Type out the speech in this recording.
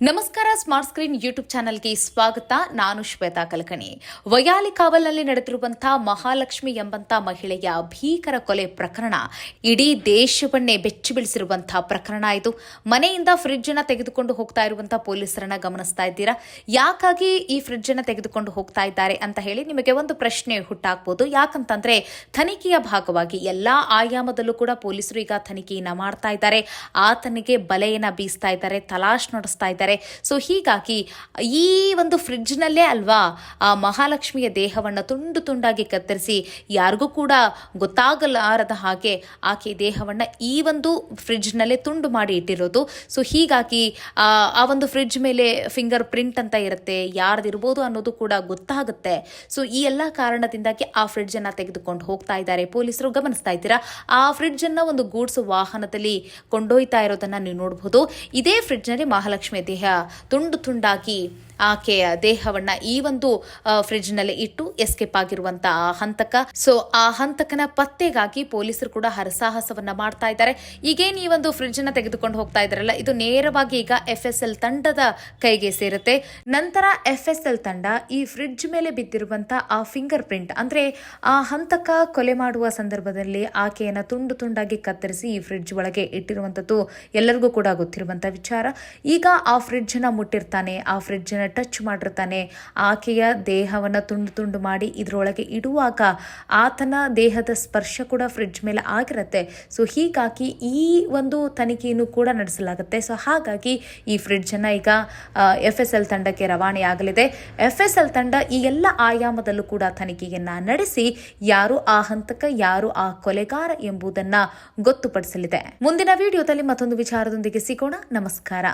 ನಮಸ್ಕಾರ, smart screen YouTube ಚಾನೆಲ್ಗೆ ಸ್ವಾಗತ. ನಾನು ಶ್ವೇತಾ ಕಲ್ಕಣಿ. ವಯಾಲಿ ಕಾವಲ್ನಲ್ಲಿ ನಡೆದಿರುವಂತಹ ಮಹಾಲಕ್ಷ್ಮಿ ಎಂಬಂತಹ ಮಹಿಳೆಯ ಭೀಕರ ಕೊಲೆ ಪ್ರಕರಣ ಇಡೀ ದೇಶವನ್ನೇ ಬೆಚ್ಚಿ ಬೀಳಿಸಿರುವಂತಹ ಪ್ರಕರಣ ಇದು. ಮನೆಯಿಂದ ಫ್ರಿಡ್ಜ್ ಅನ್ನ ತೆಗೆದುಕೊಂಡು ಹೋಗ್ತಾ ಇರುವಂತಹ ಪೊಲೀಸರನ್ನ ಗಮನಿಸ್ತಾ ಇದ್ದೀರಾ? ಯಾಕಾಗಿ ಈ ಫ್ರಿಡ್ಜ್ ಅನ್ನ ತೆಗೆದುಕೊಂಡು ಹೋಗ್ತಾ ಇದ್ದಾರೆ ಅಂತ ಹೇಳಿ ನಿಮಗೆ ಒಂದು ಪ್ರಶ್ನೆ ಹುಟ್ಟಾಕ್ಬೋದು. ಯಾಕಂತಂದ್ರೆ ತನಿಖೆಯ ಭಾಗವಾಗಿ ಎಲ್ಲಾ ಆಯಾಮದಲ್ಲೂ ಕೂಡ ಪೊಲೀಸರು ಈಗ ತನಿಖೆಯನ್ನ ಮಾಡ್ತಾ ಇದ್ದಾರೆ. ಆತನಿಗೆ ಬಲೆಯನ್ನ ಬೀಸ್ತಾ ಇದ್ದಾರೆ, ತಲಾಶ್ ನಡೆಸ್ತಾ ಸೊ ಹೀಗಾಗಿ ಈ ಒಂದು ಫ್ರಿಡ್ಜ್ನಲ್ಲೇ ಅಲ್ವಾ, ಆ ಮಹಾಲಕ್ಷ್ಮಿಯ ದೇಹವನ್ನು ತುಂಡು ತುಂಡಾಗಿ ಕತ್ತರಿಸಿ ಯಾರಿಗೂ ಕೂಡ ಗೊತ್ತಾಗಲಾರದ ಹಾಗೆ ಆಕೆ ದೇಹವನ್ನು ಈ ಒಂದು ಫ್ರಿಡ್ಜ್ನಲ್ಲೇ ತುಂಡು ಮಾಡಿ ಇಟ್ಟಿರೋದು. ಸೊ ಹೀಗಾಗಿ, ಆ ಒಂದು ಫ್ರಿಡ್ಜ್ ಮೇಲೆ ಫಿಂಗರ್ ಪ್ರಿಂಟ್ ಅಂತ ಇರುತ್ತೆ, ಯಾರ್ದಿರ್ಬೋದು ಅನ್ನೋದು ಕೂಡ ಗೊತ್ತಾಗುತ್ತೆ. ಸೊ ಈ ಎಲ್ಲ ಕಾರಣದಿಂದಾಗಿ ಆ ಫ್ರಿಡ್ಜ್ ಅನ್ನ ತೆಗೆದುಕೊಂಡು ಹೋಗ್ತಾ ಇದ್ದಾರೆ. ಪೊಲೀಸರು ಗಮನಿಸ್ತಾ ಇದ್ದೀರಾ? ಆ ಫ್ರಿಡ್ಜ್ ಅನ್ನ ಒಂದು ಗೂಡ್ಸ್ ವಾಹನದಲ್ಲಿ ಕೊಂಡೊಯ್ತಾ ಇರೋದನ್ನ ನೀವು ನೋಡಬಹುದು ಇದೇ ಫ್ರಿಡ್ಜ್ನಲ್ಲಿ ಮಹಾಲಕ್ಷ್ಮಿಯ ದೇಹ ತುಂಡು ತುಂಡಾಗಿ ಆಕೆಯ ದೇಹವನ್ನ ಈ ಒಂದು ಫ್ರಿಡ್ಜ್ನಲ್ಲಿ ಇಟ್ಟು ಎಸ್ಕೇಪ್ ಆಗಿರುವಂತಹ ಆ ಹಂತಕ. ಸೊ ಆ ಹಂತಕನ ಪತ್ತೆಗಾಗಿ ಪೊಲೀಸರು ಕೂಡ ಹರಸಾಹಸವನ್ನ ಮಾಡ್ತಾ ಇದ್ದಾರೆ. ಈಗೇನು ಈ ಒಂದು ಫ್ರಿಡ್ಜ್ನ ತೆಗೆದುಕೊಂಡು ಹೋಗ್ತಾ ಇದಾರಲ್ಲ ಇದು ನೇರವಾಗಿ ಈಗ ಎಫ್ ಎಸ್ ಎಲ್ ತಂಡದ ಕೈಗೆ ಸೇರುತ್ತೆ. ನಂತರ ಎಫ್ ಎಸ್ ಎಲ್ ತಂಡ ಈ ಫ್ರಿಡ್ಜ್ ಮೇಲೆ ಬಿದ್ದಿರುವಂತ ಆ ಫಿಂಗರ್ ಪ್ರಿಂಟ್ ಅಂದ್ರೆ ಆ ಹಂತಕ ಕೊಲೆ ಮಾಡುವ ಸಂದರ್ಭದಲ್ಲಿ ಆಕೆಯನ್ನ ತುಂಡು ತುಂಡಾಗಿ ಕತ್ತರಿಸಿ ಈ ಫ್ರಿಡ್ಜ್ ಒಳಗೆ ಇಟ್ಟಿರುವಂತದ್ದು ಎಲ್ಲರಿಗೂ ಕೂಡ ಗೊತ್ತಿರುವಂತ ವಿಚಾರ. ಈಗ ಆ ಫ್ರಿಡ್ಜ್ನ ಮುಟ್ಟಿರ್ತಾನೆ, ಆ ಫ್ರಿಡ್ಜ್ನ ಟಚ್ ಮಾಡಿರ್ತಾನೆ. ಆಕೆಯ ದೇಹವನ್ನು ತುಂಡು ತುಂಡು ಮಾಡಿ ಇದರೊಳಗೆ ಇಡುವಾಗ ಆತನ ದೇಹದ ಸ್ಪರ್ಶ ಕೂಡ ಫ್ರಿಡ್ಜ್ ಮೇಲೆ ಆಗಿರುತ್ತೆ. ಸೊ ಹೀಗಾಗಿ ಈ ಒಂದು ತನಿಖೆಯನ್ನು ಕೂಡ ನಡೆಸಲಾಗುತ್ತೆ. ಸೊ ಹಾಗಾಗಿ ಈ ಫ್ರಿಡ್ಜನ್ನು ಈಗ ಎಫ್ ಎಸ್ ಎಲ್ ತಂಡಕ್ಕೆ ರವಾನೆಯಾಗಲಿದೆ. ಎಫ್ ಎಸ್ ಎಲ್ ತಂಡ ಈ ಎಲ್ಲ ಆಯಾಮದಲ್ಲೂ ಕೂಡ ತನಿಖೆಯನ್ನು ನಡೆಸಿ ಯಾರು ಆ ಹಂತಕ, ಯಾರು ಆ ಕೊಲೆಗಾರ ಎಂಬುದನ್ನು ಗೊತ್ತುಪಡಿಸಲಿದೆ. ಮುಂದಿನ ವಿಡಿಯೋದಲ್ಲಿ ಮತ್ತೊಂದು ವಿಚಾರದೊಂದಿಗೆ ಸಿಗೋಣ. ನಮಸ್ಕಾರ.